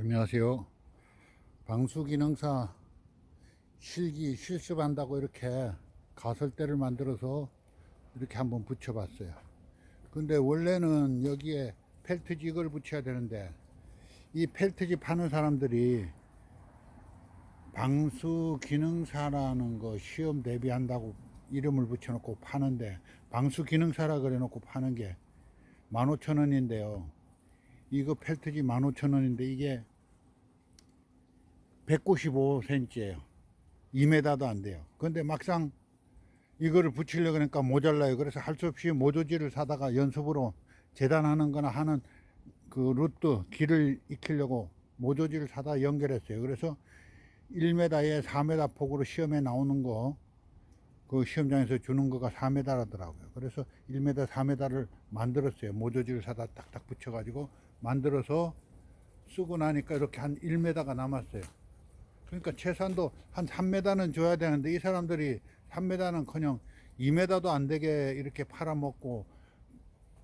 안녕하세요. 방수기능사 실기 실습한다고 이렇게 가설대를 만들어서 이렇게 한번 붙여봤어요. 근데 원래는 여기에 펠트직을 붙여야 되는데 이 펠트직 파는 사람들이 방수기능사라는 거 시험 대비한다고 이름을 붙여놓고 파는데 방수기능사라 그래놓고 파는 게 15,000원인데요. 이거 펠트지 15,000원인데 이게 195cm예요. 2m도 안 돼요. 근데 막상 이거를 붙이려고 그러니까 모자라요. 그래서 할 수 없이 모조지를 사다가 연습으로 재단하는 거나 하는 그 루트 길을 익히려고 모조지를 사다 연결했어요. 그래서 1m에 4m 폭으로 시험에 나오는 거, 그 시험장에서 주는 거가 4m라더라고요. 그래서 1m, 4m를 만들었어요. 모조지를 사다 딱딱 붙여가지고 만들어서 쓰고 나니까 이렇게 한 1m가 남았어요. 그러니까 최소한도 한 3m는 줘야 되는데 이 사람들이 3m는 커녕 2m도 안 되게 이렇게 팔아먹고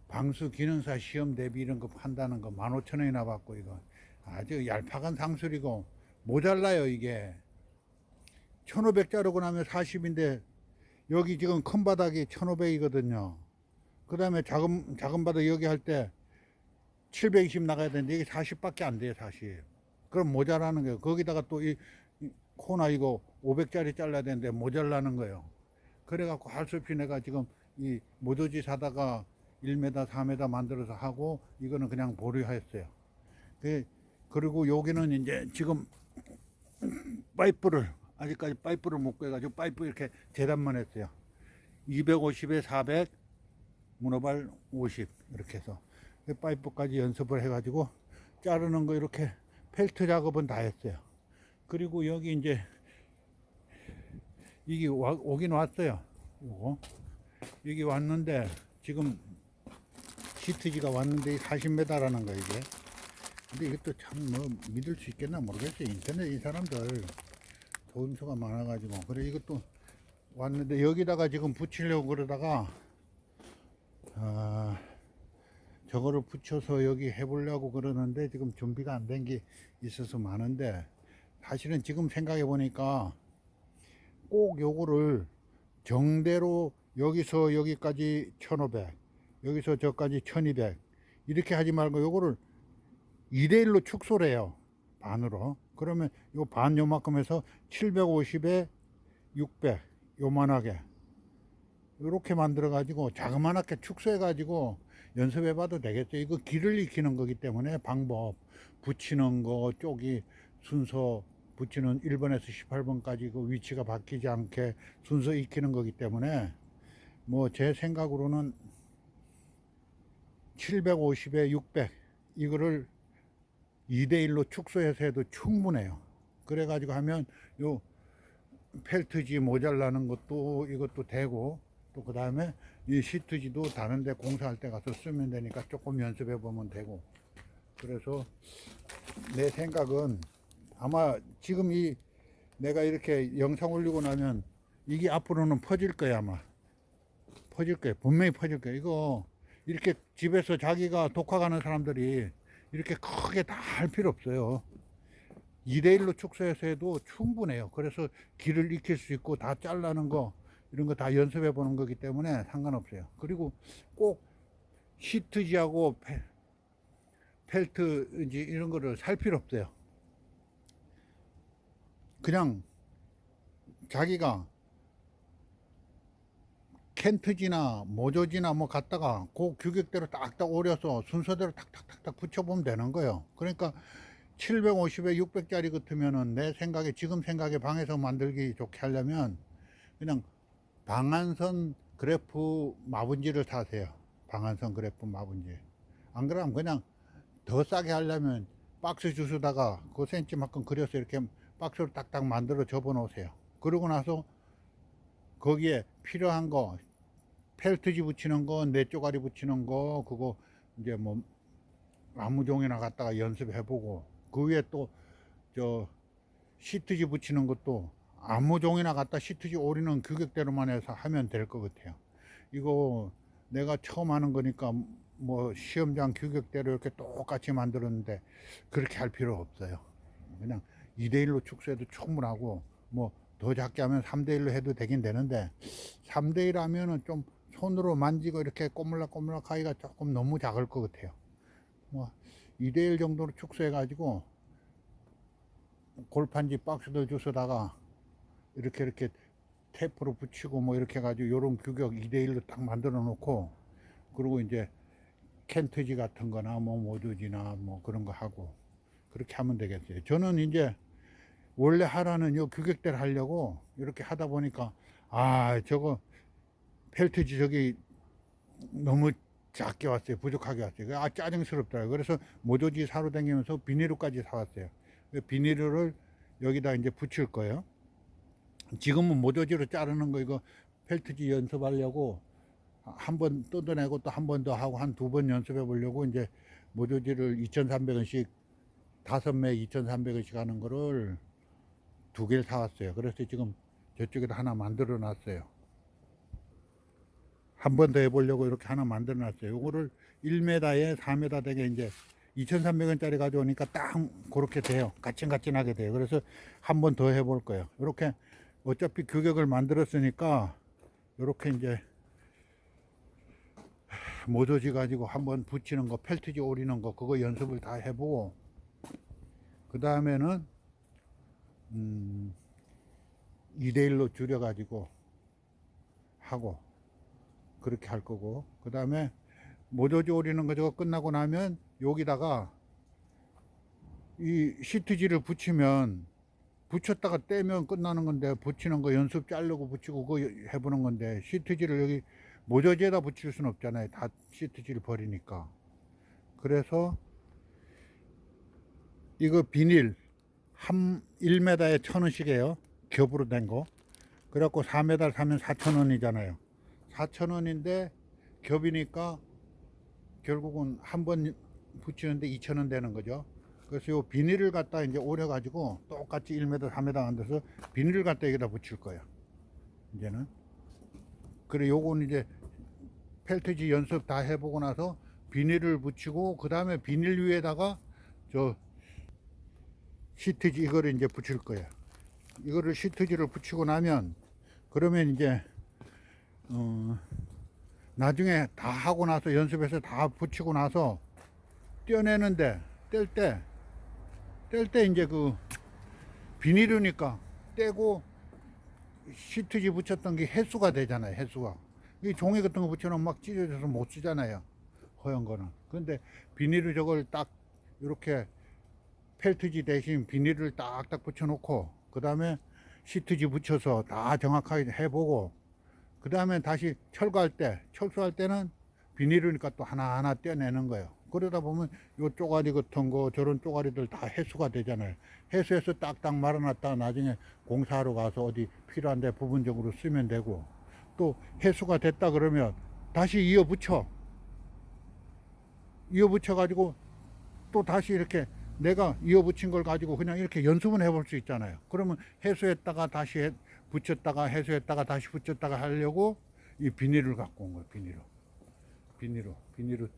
방수 기능사 시험 대비 이런 거 판다는 거 15,000원이나 받고 이거 아주 얄팍한 상술이고 모자라요 이게 1,500 자르고 나면 40인데 여기 지금 큰 바닥이 1,500이거든요. 그 다음에 작은, 작은 바닥 여기 할 때 720 나가야 되는데 이게 40밖에 안 돼요, 40. 그럼 모자라는 거예요. 거기다가 또 이 코나 이거 500짜리 잘라야 되는데 모자라는 거예요. 그래갖고 할수 없이 내가 지금 이 모조지 사다가 1m, 4m 만들어서 하고 이거는 그냥 보류했어요. 그, 그리고 여기는 이제 지금 파이프를 아직까지 파이프를 못 구해가지고 파이프 이렇게 재단만 했어요. 250에 400, 문어발 50 이렇게 해서 그 파이프까지 연습을 해가지고 자르는 거 이렇게 펠트 작업은 다 했어요. 그리고 여기 이제 이게 와, 오긴 왔어요. 요거 여기 왔는데 지금 시트지가 왔는데 40m라는 거 이게. 근데 이것도 참 뭐 믿을 수 있겠나 모르겠어요. 인터넷 이 사람들 도움수가 많아가지고 그래 이것도 왔는데 여기다가 지금 붙이려고 그러다가 아 저거를 붙여서 여기 해보려고 그러는데 지금 준비가 안 된 게 있어서 많은데 사실은 지금 생각해 보니까 꼭 요거를 정대로 여기서 여기까지 1500 여기서 저까지 1200 이렇게 하지 말고 요거를 2대1로 축소를 해요 반으로. 그러면 요 반 요만큼 해서 750에 600 요만하게. 이렇게 만들어 가지고 자그마하게 축소해 가지고 연습해 봐도 되겠죠 이거 길을 익히는 거기 때문에 방법 붙이는 거 쪽이 순서 붙이는 1번에서 18번까지 그 위치가 바뀌지 않게 순서 익히는 거기 때문에 뭐 제 생각으로는 750에 600 이거를 2대1로 축소해서 해도 충분해요. 그래가지고 하면 요 펠트지 모자라는 것도 이것도 되고 또 그 다음에 이 시트지도 다른데 공사할 때 가서 쓰면 되니까 조금 연습해 보면 되고. 그래서 내 생각은 아마 지금 이 내가 이렇게 영상 올리고 나면 이게 앞으로는 퍼질 거야 아마. 퍼질 거예요 분명히 퍼질 거예요 이거 이렇게 집에서 자기가 독학하는 사람들이 이렇게 크게 다 할 필요 없어요. 2대1로 축소해서 해도 충분해요. 그래서 길을 익힐 수 있고 다 잘라는 거 이런 거 다 연습해 보는 거기 때문에 상관없어요 그리고 꼭 시트지하고 페, 펠트 이제 이런 거를 살 필요 없어요 그냥 자기가 켄트지나 모조지나 뭐 갖다가 그 규격대로 딱딱 오려서 순서대로 탁탁탁탁 붙여보면 되는 거예요. 그러니까 750에 600짜리 같으면은 내 생각에 지금 생각에 방에서 만들기 좋게 하려면 그냥 방한선 그래프 마분지를 사세요. 방한선 그래프 마분지. 안 그러면 그냥 더 싸게 하려면 박스 주스다가 그 센치만큼 그려서 이렇게 박스로 딱딱 만들어 접어 놓으세요. 그러고 나서 거기에 필요한 거 펠트지 붙이는 거, 네 쪼가리 붙이는 거, 그거 이제 뭐 아무 종이나 갖다가 연습해 보고 그 위에 또 저 시트지 붙이는 것도 아무 종이나 갖다 시트지 오리는 규격대로만 해서 하면 될 것 같아요. 이거 내가 처음 하는 거니까 뭐 시험장 규격대로 이렇게 똑같이 만들었는데 그렇게 할 필요 없어요. 그냥 2대1로 축소해도 충분하고 뭐 더 작게 하면 3대1로 해도 되긴 되는데 3대1 하면은 좀 손으로 만지고 이렇게 꼬물락꼬물락 하기가 조금 너무 작을 것 같아요. 뭐 2대1 정도로 축소해 가지고 골판지 박스들 주워다가 이렇게 이렇게 테이프로 붙이고 뭐 이렇게 해가지고 요런 규격 2대1로 딱 만들어 놓고 그리고 이제 캔트지 같은 거나 뭐 모두지나 뭐 그런 거 하고 그렇게 하면 되겠어요. 저는 이제 원래 하라는 요 규격대로 하려고 이렇게 하다 보니까 아 저거 펠트지 저기 너무 작게 왔어요. 부족하게 왔어요. 아 짜증스럽더라고요. 그래서 모조지 사러 다니면서 비닐로까지 사왔어요. 그 비닐을 여기다 이제 붙일 거예요. 지금은 모조지로 자르는 거 이거 펠트지 연습하려고 한 번 뜯어내고 또 한 번 더 하고 한 두 번 연습해 보려고 이제 모조지를 2,300원씩 다섯 매 2,300원씩 하는 거를 두 개를 사왔어요. 그래서 지금 저쪽에다 하나 만들어 놨어요. 한 번 더 해보려고 이렇게 하나 만들어 놨어요. 요거를 1m에 4m 되게 이제 2,300원짜리 가져오니까 딱 그렇게 돼요. 까친까친하게 돼요. 그래서 한 번 더 해볼 거예요. 이렇게 어차피 규격을 만들었으니까 이렇게 이제 모조지 가지고 한번 붙이는 거, 펠트지 오리는 거 그거 연습을 다 해보고 그 다음에는 음, 2대1로 줄여 가지고 하고 그렇게 할 거고. 그 다음에 모조지 오리는 거 저거 끝나고 나면 여기다가 이 시트지를 붙이면 붙였다가 떼면 끝나는 건데 붙이는 거 연습 자르고 붙이고 그거 해보는 건데 시트지를 여기 모조지에다 붙일 수는 없잖아요. 다 시트지를 버리니까. 그래서 이거 비닐 한 1m에 천 원씩이에요. 겹으로 된 거. 그래갖고 4m 사면 4천 원이잖아요. 4천 원인데 겹이니까 결국은 한 번 붙이는데 2천 원 되는 거죠 그래서 요. 비닐을 갖다 이제 오려 가지고 똑같이 1m 3m 만들어서 비닐을 갖다 여기다 붙일 거예요 이제는. 그래 요거는 이제 펠트지 연습 다 해보고 나서 비닐을 붙이고 그 다음에 비닐 위에다가 저 시트지 이거를 이제 붙일 거예요. 이거를 시트지를 붙이고 나면 그러면 이제 어 나중에 다 하고 나서 연습해서 다 붙이고 나서 떼어내는데 뗄 때 뗄 때 이제 그 비닐이니까 떼고 시트지 붙였던 게 해수가 되잖아요. 해수가 이 종이 같은 거 붙여놓으면 막 찢어져서 못 쓰잖아요. 허연 거는. 근데 비닐을 저걸 딱 이렇게 펠트지 대신 비닐을 딱딱 붙여놓고 그 다음에 시트지 붙여서 다 정확하게 해보고 그 다음에 다시 철거할 때 철수할 때는 비닐이니까 또 하나하나 떼어내는 거예요. 그러다 보면 요 쪼가리 같은 거 저런 쪼가리들 다 해수가 되잖아요. 해수해서 딱딱 말아놨다가 나중에 공사하러 가서 어디 필요한데 부분적으로 쓰면 되고 또 해수가 됐다 그러면 다시 이어 붙여. 이어 붙여 가지고 또 다시 이렇게 내가 이어 붙인 걸 가지고 그냥 이렇게 연습은 해볼 수 있잖아요. 그러면 해수했다가 다시 해- 붙였다가 해수했다가 다시 붙였다가 하려고 이 비닐을 갖고 온 거예요 비닐로. 비닐로 비닐을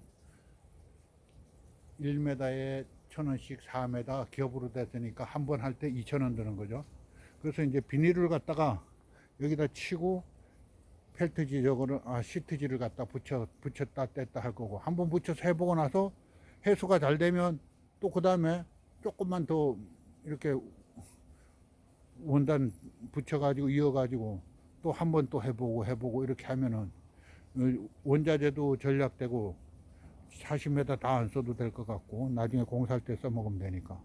1m에 천 원씩 4m 기업으로 됐으니까 한 번 할 때 2천 원 드는 거죠. 그래서 이제 비닐을 갖다가 여기다 치고 펠트지 저거를 아 시트지를 갖다 붙여 붙였다 뗐다 할 거고 한 번 붙여서 해보고 나서 해수가 잘 되면 또 그 다음에 조금만 더 이렇게 원단 붙여가지고 이어가지고 또 한 번 또 해보고 해보고 이렇게 하면은 어, 원자재도 전략되고 40m 다 안 써도 될 것 같고 나중에 공사할 때 써먹으면 되니까.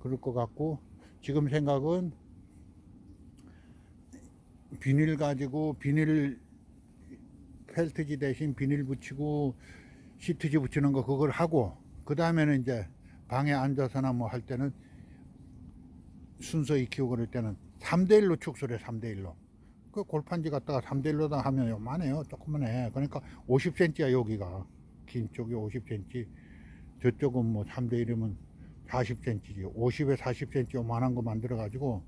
그럴 것 같고 지금 생각은 비닐 가지고 비닐 펠트지 대신 비닐 붙이고 시트지 붙이는 거 그걸 하고 그 다음에는 이제 방에 앉아서나 뭐 할 때는 순서 익히고 그럴 때는 3대1로 축소를 해 3대1로. 그 골판지 갖다가 3대1로다 하면 요만해요 조그만해. 그러니까 50cm야 여기가 긴 쪽이 50cm 저쪽은 뭐 3대 1이면 40cm지 50에 40cm 요만한 거 만들어 가지고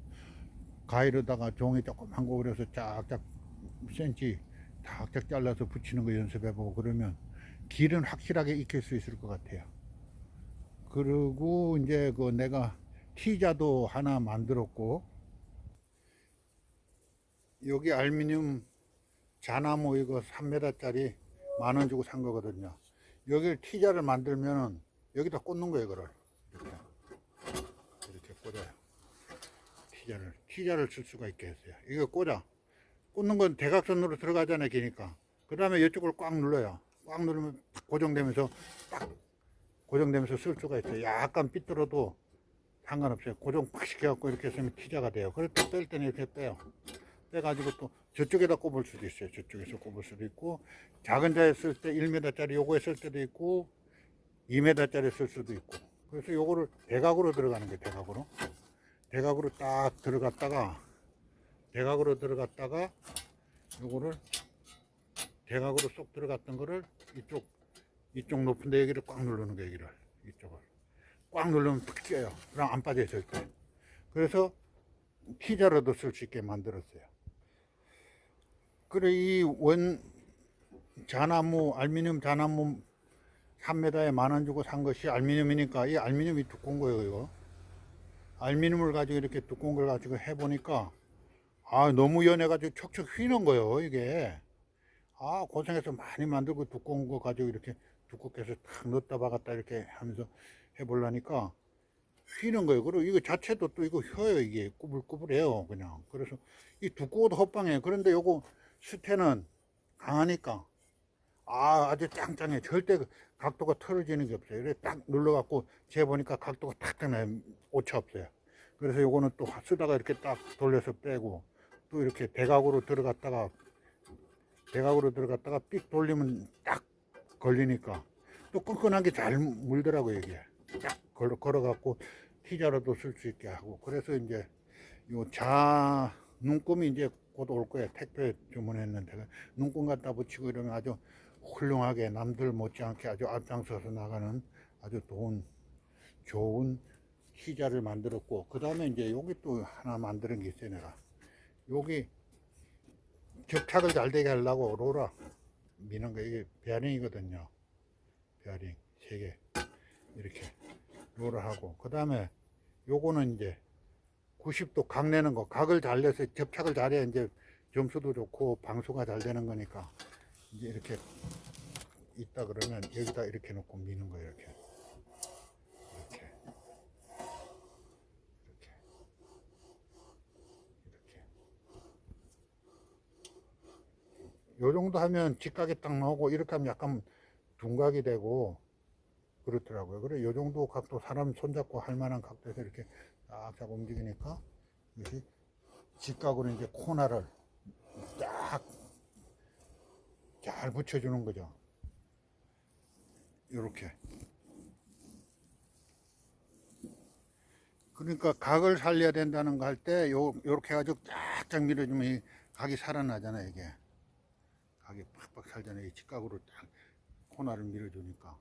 가위로다가 종이 조그만 거 그려서 쫙쫙 cm 탁탁 잘라서 붙이는 거 연습해 보고 그러면 길은 확실하게 익힐 수 있을 것 같아요. 그리고 이제 그 내가 티자도 하나 만들었고 여기 알루미늄 자나무 이거 3m짜리 만 원 주고 산 거거든요. 여기를 티자를 만들면은 여기다 꽂는 거예요, 이거를. 이렇게. 이렇게 꽂아요. 티자를. 티자를 쓸 수가 있게 했어요. 이거 꽂아. 꽂는 건 대각선으로 들어가잖아요, 기니까. 그 다음에 이쪽을 꽉 눌러요. 꽉 누르면 딱 고정되면서 딱 고정되면서 쓸 수가 있어요. 약간 삐뚤어도 상관없어요. 고정 팍 시켜갖고 이렇게 쓰면 티자가 돼요. 그래서 또뺄 때는 이렇게 빼요. 빼가지고 또 저쪽에다 꼽을 수도 있어요. 저쪽에서 꼽을 수도 있고 작은 자에 쓸 때 1m짜리 요거에 쓸 때도 있고 2m짜리 쓸 수도 있고 그래서 요거를 대각으로 들어가는 거예요. 대각으로 대각으로 딱 들어갔다가 대각으로 들어갔다가 요거를 대각으로 쏙 들어갔던 거를 이쪽 이쪽 높은데 여기를 꽉 누르는 거예요. 여기를 이쪽을 꽉 누르면 탁 껴요. 그럼 안 빠져요 절대. 그래서 피자로도 쓸 수 있게 만들었어요. 그래 이 원 자나무 알루미늄 자나무 3m에 만 원 주고 산 것이 알루미늄이니까 이 알루미늄이 두꺼운 거예요 이거 알루미늄을 가지고 이렇게 두꺼운 걸 가지고 해보니까 아 너무 연해가지고 척척 휘는 거예요 이게 아 고생해서 많이 만들고 두꺼운 거 가지고 이렇게 두껍게 해서 탁 넣었다 박았다 이렇게 하면서 해보려니까 휘는 거예요. 그리고 이거 자체도 또 이거 휘어요. 이게 꾸불꾸불해요. 그냥. 그래서 이 두꺼워도 헛방이에요. 그런데 요거 스테는 강하니까 아 아주 짱짱해. 절대 그 각도가 틀어지는 게 없어요. 그래 딱 눌러갖고 재보니까 각도가 탁 되나요. 오차 없어요. 그래서 요거는 또 쓰다가 이렇게 딱 돌려서 빼고 또 이렇게 대각으로 들어갔다가 대각으로 들어갔다가 삑 돌리면 딱 걸리니까 또 끈끈하게 잘 물더라고요 이게 딱 걸어 걸어갖고 티자로도 쓸 수 있게 하고 그래서 이제 요 자 눈금이 이제 곧 올 거예요 택배 주문했는데 눈금 갖다 붙이고 이러면 아주 훌륭하게 남들 못지않게 아주 앞장서서 나가는 아주 좋은 좋은 티자를 만들었고 그 다음에 이제 여기 또 하나 만드는 게 있어요 내가 여기 접착을 잘 되게 하려고 로라 미는 거 이게 베어링이거든요. 베어링 세개 이렇게 로를 하고 그 다음에 요거는 이제 90도 각 내는 거 각을 잘 내서 접착을 잘해야 이제 점수도 좋고 방수가 잘 되는 거니까 이제 이렇게 있다 그러면 여기다 이렇게 놓고 미는 거예요 이렇게. 이렇게. 이렇게. 이렇게. 요 정도 하면 직각이 딱 나오고 이렇게 하면 약간 둔각이 되고 그렇더라고요. 그래 요 정도 각도 사람 손잡고 할 만한 각도에서 이렇게 쫙쫙 움직이니까 이것이 직각으로 이제 코너를 딱 잘 붙여주는 거죠. 요렇게. 그러니까 각을 살려야 된다는 거 할때요 요렇게 해가지고 쫙쫙 밀어주면 이 각이 살아나잖아요 이게. 각이 팍팍 살잖아요. 이 직각으로 딱 코너를 밀어주니까.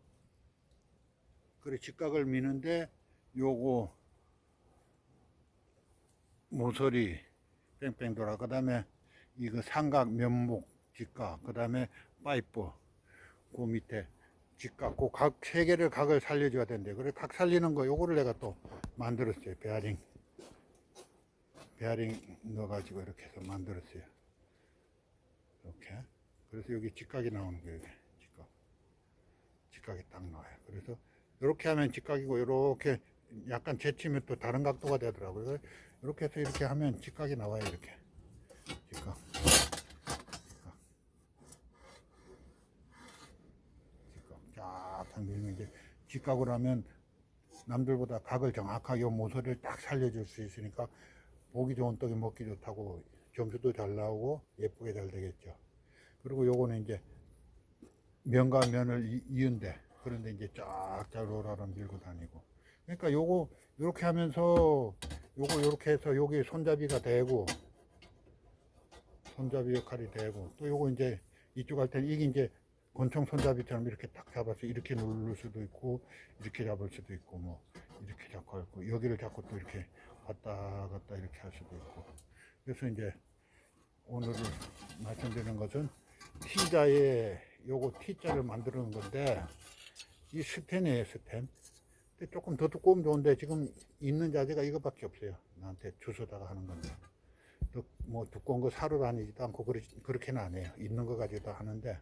그래 직각을 미는데 요거 모서리 뺑뺑 돌아. 그 다음에 이거 삼각 면목 직각 그 다음에 파이프 그 밑에 직각. 그 각 세 개를 각을 살려줘야 된대. 그래 각 살리는 거 요거를 내가 또 만들었어요. 베어링. 베어링 넣어 가지고 이렇게 해서 만들었어요. 이렇게. 그래서 여기 직각이 나오는 거예요 직각. 직각이 딱 나와요. 그래서 이렇게 하면 직각이고 이렇게 약간 제치면 또 다른 각도가 되더라고요. 이렇게 해서 이렇게 하면 직각이 나와요. 이렇게 직각. 직각. 쫙 밀면 이제 직각으로 하면 남들보다 각을 정확하게 모서리를 딱 살려줄 수 있으니까 보기 좋은 떡이 먹기 좋다고 점수도 잘 나오고 예쁘게 잘 되겠죠. 그리고 요거는 이제 면과 면을 이- 이은데 그런데 이제 쫙쫙 로라로 밀고 다니고 그러니까 요거 요렇게 하면서 요거 요렇게 해서 여기 손잡이가 되고 손잡이 역할이 되고 또 요거 이제 이쪽 할 때는 이게 이제 권총 손잡이처럼 이렇게 딱 잡아서 이렇게 누를 수도 있고 이렇게 잡을 수도 있고 뭐 이렇게 잡고 할거 여기를 잡고 또 이렇게 왔다 갔다 이렇게 할 수도 있고. 그래서 이제 오늘 말씀드리는 것은 T자에 요거 T자를 만드는 건데 이 스텐이에요 스텐 조금 더 두꺼우면 좋은데 지금 있는 자재가 이거밖에 없어요. 나한테 주소다가 하는 건데 또뭐 두꺼운 거 사러 다니지도 않고 그렇, 그렇게는 안 해요. 있는 거 가지고 다 하는데.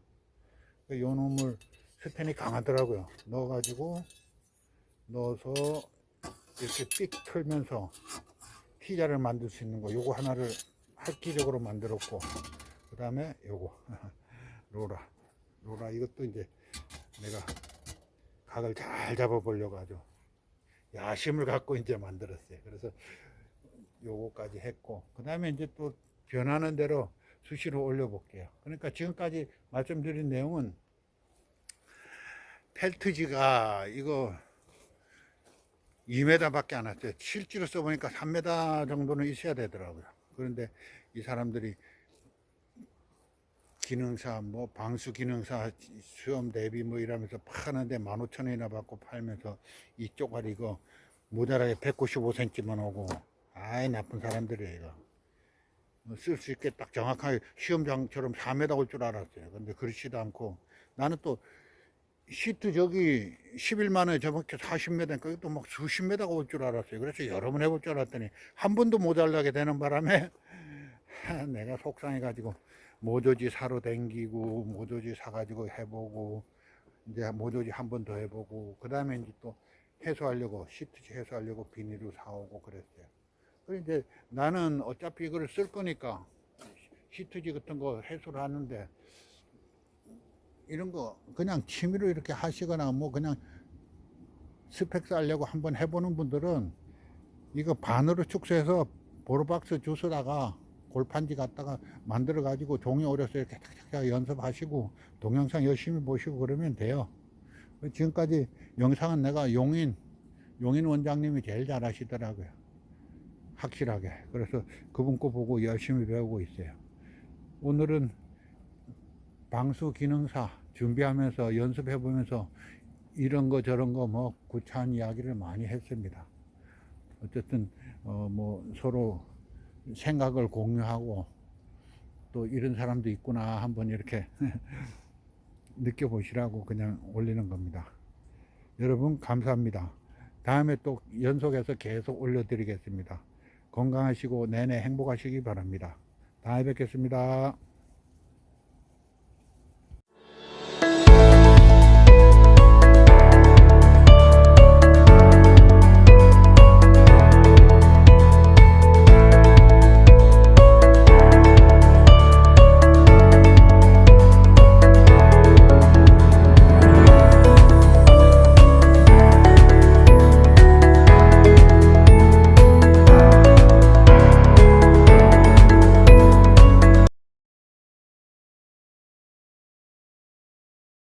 요 놈을 스텐이 강하더라고요. 넣어가지고 넣어서 이렇게 삑 틀면서 T자를 만들 수 있는 거. 요거 하나를 획기적으로 만들었고. 그 다음에 요거. 로라. 로라. 이것도 이제 내가 각을 잘 잡아 보려고 아주 야심을 갖고 이제 만들었어요 그래서 요거까지 했고 그 다음에 이제 또 변하는 대로 수시로 올려 볼게요 그러니까 지금까지 말씀드린 내용은 펠트지가 이거 2m 밖에 안 왔어요. 실제로 써보니까 3m 정도는 있어야 되더라고요. 그런데 이 사람들이 기능사, 뭐 방수 기능사 수염 대비 뭐 이러면서 파는데 15,000원이나 받고 팔면서 이 쪼가리 이거 모자라게 195cm만 오고 아이 나쁜 사람들이에요 이거. 쓸 수 있게 딱 정확하게 시험장처럼 4m 올 줄 알았어요. 근데 그렇지도 않고 나는 또 시트 저기 11만원에 저렇게 40m니까 이것도 막 수십 메다가 올 줄 알았어요. 그래서 여러 번 해볼 줄 알았더니 한 번도 모자라게 되는 바람에 내가 속상해 가지고 모조지 사러 댕기고 모조지 사가지고 해보고 이제 모조지 한 번 더 해보고 그 다음에 이제 또 해소하려고 시트지 해소하려고 비닐을 사오고 그랬어요. 그래서 이제 나는 어차피 이거를 쓸 거니까 시트지 같은 거 해소를 하는데 이런 거 그냥 취미로 이렇게 하시거나 뭐 그냥 스펙 쌓려고 한번 해보는 분들은 이거 반으로 축소해서 보르박스 주스다가 골판지 갖다가 만들어 가지고 종이 오려서 이렇게 탁탁탁 연습하시고 동영상 열심히 보시고 그러면 돼요. 지금까지 영상은 내가 용인 용인 원장님이 제일 잘 하시더라고요. 확실하게. 그래서 그분 거 보고 열심히 배우고 있어요. 오늘은 방수 기능사 준비하면서 연습해 보면서 이런 거 저런 거 뭐 구차한 이야기를 많이 했습니다. 어쨌든 어 뭐 서로 생각을 공유하고 또 이런 사람도 있구나 한번 이렇게 느껴보시라고 그냥 올리는 겁니다. 여러분 감사합니다. 다음에 또 연속해서 계속 올려드리겠습니다. 건강하시고 내내 행복하시기 바랍니다. 다음에 뵙겠습니다.